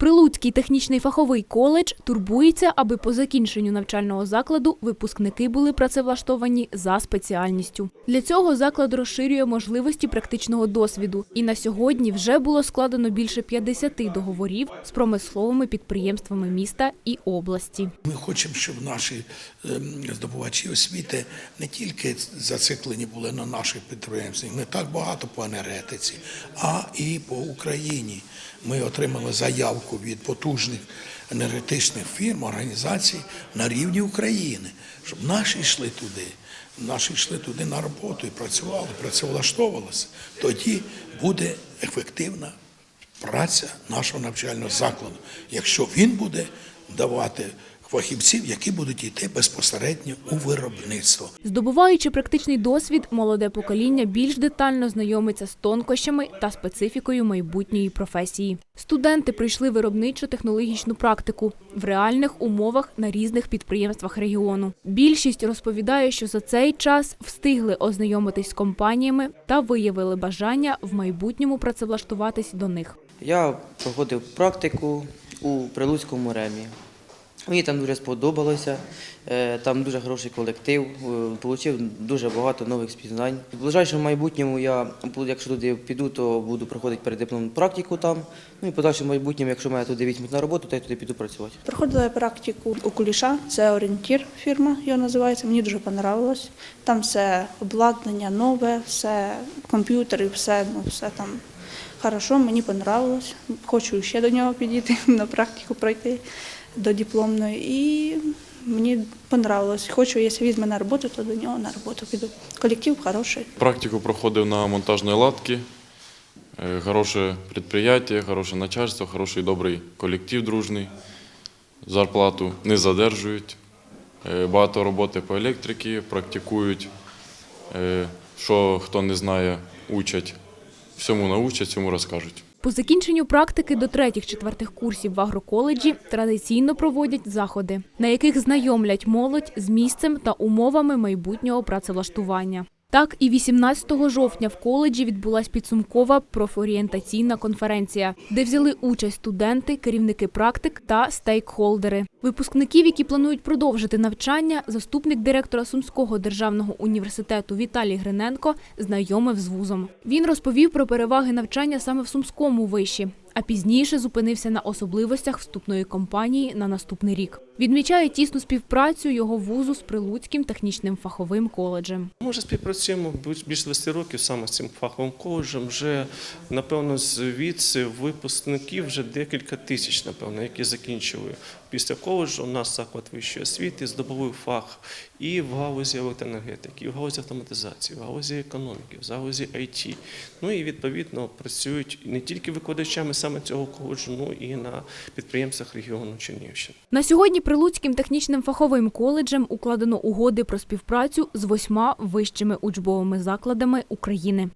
При Прилуцький технічний фаховий коледж турбується, аби по закінченню навчального закладу випускники були працевлаштовані за спеціальністю. Для цього заклад розширює можливості практичного досвіду, і на сьогодні вже було складено більше 50 договорів з промисловими підприємствами міста і області. Ми хочемо, щоб наші ем, здобувачі освіти не тільки зациклені були на наших підприємствах, не так багато по енергетиці, а і по Україні. Ми отримали заявку від потужних енергетичних фірм, організацій на рівні України, щоб наші йшли туди. Наші йшли туди на роботу і працювали, працевлаштовувалися. Тоді буде ефективна праця нашого навчального закладу, якщо він буде давати фахівців, які будуть йти безпосередньо у виробництво. Здобуваючи практичний досвід, молоде покоління більш детально знайомиться з тонкощами та специфікою майбутньої професії. Студенти пройшли виробничо-технологічну практику в реальних умовах на різних підприємствах регіону. Більшість розповідає, що за цей час встигли ознайомитись з компаніями та виявили бажання в майбутньому працевлаштуватись до них. Я проходив практику у Прилуцькому ремі. Мені там дуже сподобалося, е, там дуже хороший колектив, отримав дуже багато нових спізнань. В ближайшому майбутньому я, якщо туди піду, то буду проходити передипломну практику там. Ну і в подальшому майбутньому, якщо мене туди візьмуть на роботу, то я туди піду працювати. Проходила я практику у Куліша, це орієнтір фірма, його називається. Мені дуже понравилось. Там все обладнання нове, все комп'ютери, все, ну все там хорошо, мені понравилось. Хочу ще до нього підійти на практику пройти до дипломної. І мені понравилось. Хочу, якщо візьме на роботу, то до нього на роботу піду. Колектив хороший. Практику проходив на монтажної латки. Е, Хороше підприємство, хороше начальство, хороший добрий колектив дружний. Зарплату не задержують. Е, Багато роботи по електриці, практикують. Е, Що хто не знає, учать. Всьому научать, всьому розкажуть. По закінченню практики до третіх-четвертих курсів в агроколеджі традиційно проводять заходи, на яких знайомлять молодь з місцем та умовами майбутнього працевлаштування. Так і 18 жовтня в коледжі відбулась підсумкова профорієнтаційна конференція, де взяли участь студенти, керівники практик та стейкхолдери. Випускників, які планують продовжити навчання, заступник директора Сумського державного університету Віталій Гриненко знайомив з вузом. Він розповів про переваги навчання саме в Сумському виші, а пізніше зупинився на особливостях вступної кампанії на наступний рік. Відмічає тісну співпрацю його вузу з Прилуцьким технічним фаховим коледжем. Ми вже співпрацюємо більш- більше 20 років саме з цим фаховим коледжем. Вже напевно звідси випускників вже декілька тисяч, напевно, які закінчили після коледжу. У нас заклад вищої освіти здобули фах і в галузі електроенергетики, і в галузі автоматизації, в галузі економіки, в галузі IT. Ну і відповідно працюють не тільки викладачами саме цього коледжу, ну і на підприємствах регіону Чернігівщини. На сьогодні Прилуцьким технічним фаховим коледжем укладено угоди про співпрацю з восьма вищими учбовими закладами України.